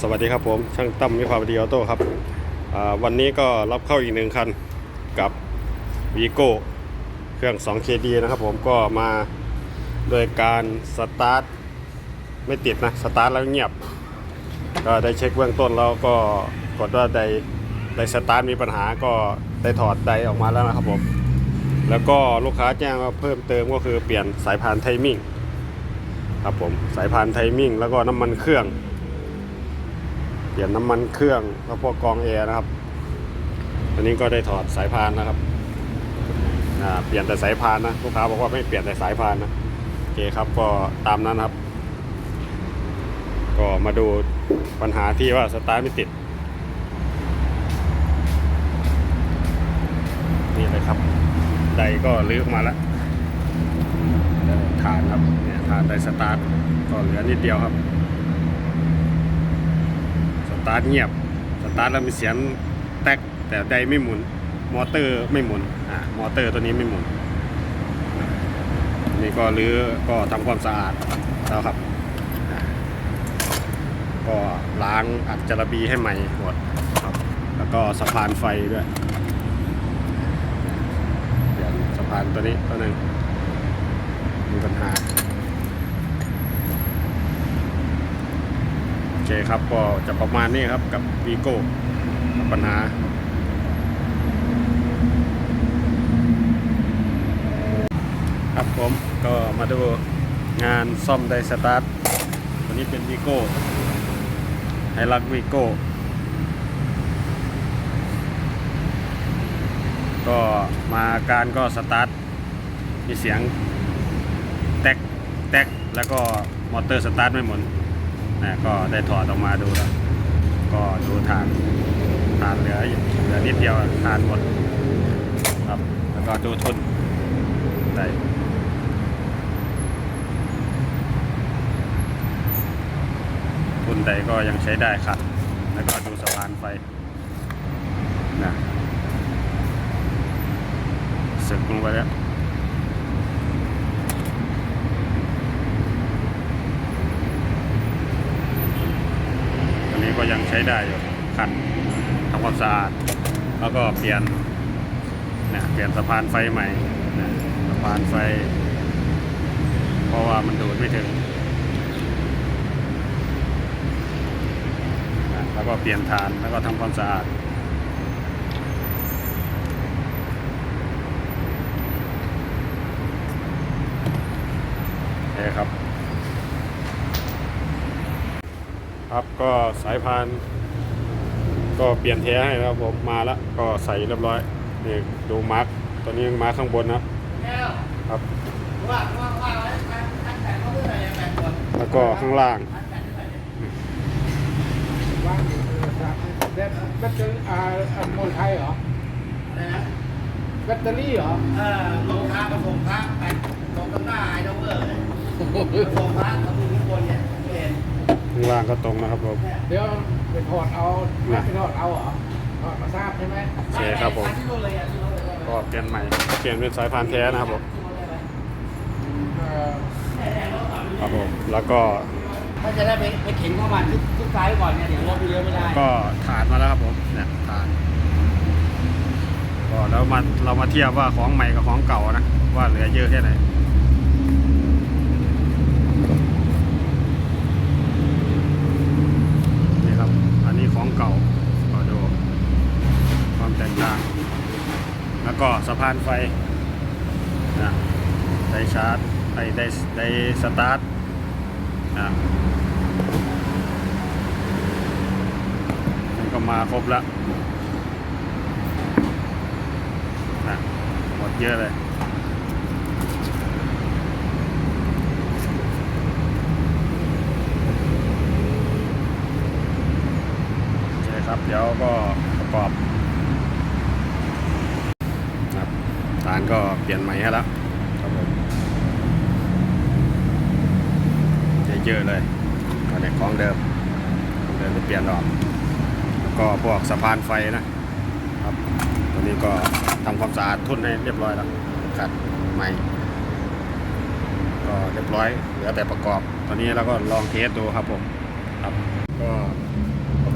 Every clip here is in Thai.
สวัสดีครับผม ช่างตั้มวิภาวดีออโต้ครับ วันนี้ก็รับเข้าอีกหนึ่งคันกับวีโก้เครื่อง 2KD นะครับผมก็มาโดยการสตาร์ทไม่ติดนะ สตาร์ทแล้วเงียบ ก็ได้เช็คเบื้องต้นแล้วก็กดว่าไดไดสตาร์ทมีปัญหาก็ได้ถอดไดออกมาแล้วนะครับผม แล้วก็ลูกค้าแจ้งว่าเพิ่มเติมก็คือเปลี่ยนสายพานไทมิ่งครับผมสายพานไทมิ่งแล้วก็น้ำมันเครื่อง ลี่ยนน้ำมันเครื่องแล้วพวกกรองแอร์นะครับอันนี้ก็ได้ถอดสายพานนะครับอ่าเปลี่ยนแต่สายพานนะลูกค้าบอกว่าไม่เปลี่ยนแต่สายพานนะโอเคครับก็ตามนั้นครับ ก็มาดูปัญหาที่ว่าสตาร์ทไม่ติดนี่เลยครับไดก็ลื้อมาแล้วฐานครับเนี่ยฐานไดสตาร์ทก็เหลือนิดเดียวครับ ตาร์ทเงียบ สตาร์ทแล้วมีเสียงแตกแต่ไดไม่หมุน มอเตอร์ไม่หมุน อ่ามอเตอร์ตัวนี้ไม่หมุน นี่ก็รื้อก็ทำความสะอาดแล้วครับ ก็ล้างอัดจระบีให้ใหม่หมดครับ แล้วก็สะพานไฟด้วยเปลี่ยนสะพานตัวนี้ตัวหนึ่งมีปัญหา โอเคครับก็จะประมาณนี้ครับกับวีโก้ปัญหาครับผมก็มาดูงานซ่อมไดสตาร์ทตัวนี้เป็นวีโก้ไฮรักวีโก้ก็มาการก็สตาร์ทมีเสียงแตกแตกแล้วก็มอเตอร์สตาร์ทไม่หมุน นะก็ได้ถอดออกมาดูแล้วก็ดูทานทานเหลือเหลือนิดเดียวทานหมดครับแล้วก็ดูทุนได้ทุนใดก็ยังใช้ได้ครับแล้วก็ดูสะพานไฟนะสึกลงไปแล้ว อันนี้ก็ยัง ใช้ได้อยู่ขัดทำความสะอาด แล้วก็เปลี่ยนเนี่ยเปลี่ยนสะพานไฟใหม่นะสะพานไฟ เพราะว่ามันดูดไม่ถึงนะแล้วก็เปลี่ยนฐานแล้วก็ทำความสะอาดโอเคครับ ครับก็สายพาน ก็เปลี่ยนแท้ให้แล้วผมมาแล้วก็ใส่เรียบร้อยนี่ดูมาร์กตัวนี้มาร์กข้างบนนะครับครับว่าว่าว่าอันอันแต่เขาเพื่ออะไรแต่ก่อนแล้วก็ข้างล่างอันแต่เท่าไหร่เนี่ยว่างอยู่ครับแบตแบตเตอรี่อ่าอันมวยไทยเหรออะไรนะแบตเตอรี่เหรอเออลงค้าประสงค์ค้าไปลงตำหน้าไอ้ดอกเบอร์เลยประสงค์ค้าประตูข้างบนเนี่ยเห็น ข้างล่างก็ตรงนะครับผม เดี๋ยวไปถอดเอาไปถอดเอาเหรอถอดมาทราบใช่ไหมโอเคครับผมที่รถเลยอะที่รถเลยก็เปลี่ยนใหม่ เปลี่ยนเป็นสายพานแท้นะครับผมเอ่อครับผม แล้วก็ถ้าจะได้ไปไปเข็นเข้ามาทุกทุกซ้ายก่อนเนี่ยเดี๋ยวรถเลี้ยวไม่ได้ ก็ฐานมาแล้วครับผม เนี่ยฐานก็แล้วมาเรามาเทียบว่าของใหม่กับของเก่านะ ว่าเหลือเยอะแค่ไหนนี่ครับ อันนี้ของ เก่าก็ดูความแตกต่าง แล้วก็สะพานไฟนะได้ชาร์จไอได้ได้สตาร์ทนะมันก็มาครบล้วนะหมดเยอะเลย โอ เคครับเดี๋ยวก็ประกอบครับฐานก็เปลี่ยนใหม่ให้แล้วครับผมเยอะๆเลยก็ในของเดิมของเดิมจะเปลี่ยนออกแล้วก็พวกสะพานไฟนะครับตัวนี้ก็ทำความสะอาดทุ่นให้เรียบร้อยแล้วขัดใหม่ก็เรียบร้อยเหลือแต่ประกอบ ตอนนี้เราก็ลองเทสดูครับผมครับก็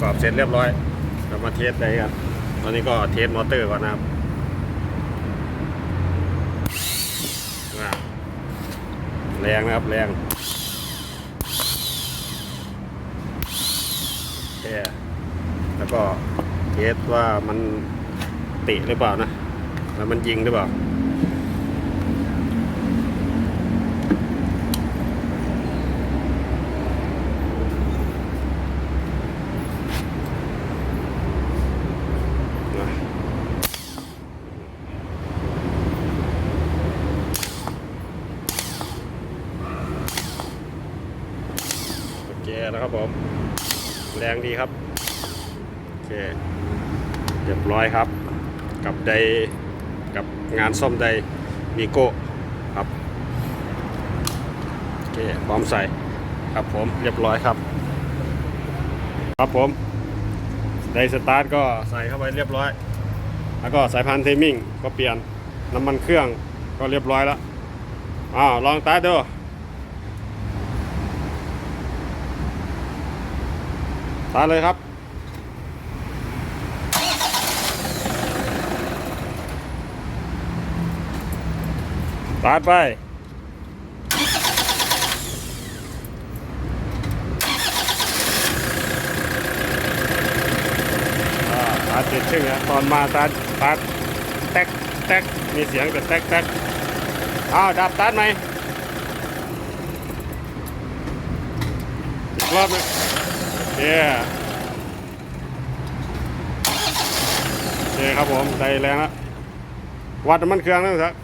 กอบเสร็จเรียบร้อยเรา มาเทสได้ครับ ตอนนี้ก็เทสมอเตอร์ก่อนนะครับแรงนะครับแรงแค่แล้วก็เทสว่ามันติหรือเปล่านะ แล้วมันยิงหรือเปล่า นะ โอเคนะครับผม แรงดีครับ โอเค เรียบร้อยครับ กับไดกับงานซ่อมไดวีโก้ครับ โอเค พร้อมใส่ครับผม เรียบร้อยครับ ครับผม ไดสตาร์ทก็ใส่เข้าไปเรียบร้อย แล้วก็สายพานเทมิ่งก็เปลี่ยน น้ำมันเครื่องก็เรียบร้อยแล้วอ้าวลองตาร์ทดู ตาเลยครับ ตาร์ทไปอ่าตาติดชึ่งอะตอนมาตาตาแตกแตกมีเสียงแต่แตกแตกอ้าว ดับตัดไหมอีกรอบนึง โอเคโอเคครับผมได้แรงแล้ววัดน้ำมันเครื่องนะครับ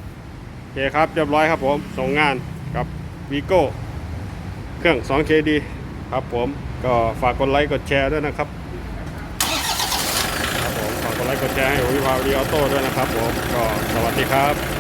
โอเคครับเรียบร้อยครับผมส่งงานกับวีโก้เครื่อง 2KD ครับผมก็ฝากกดไลค์กดแชร์ด้วยนะครับครับผมฝากกดไลค์กดแชร์ให้วิภาวดีออโต้ด้วยนะครับผมก็สวัสดีครับ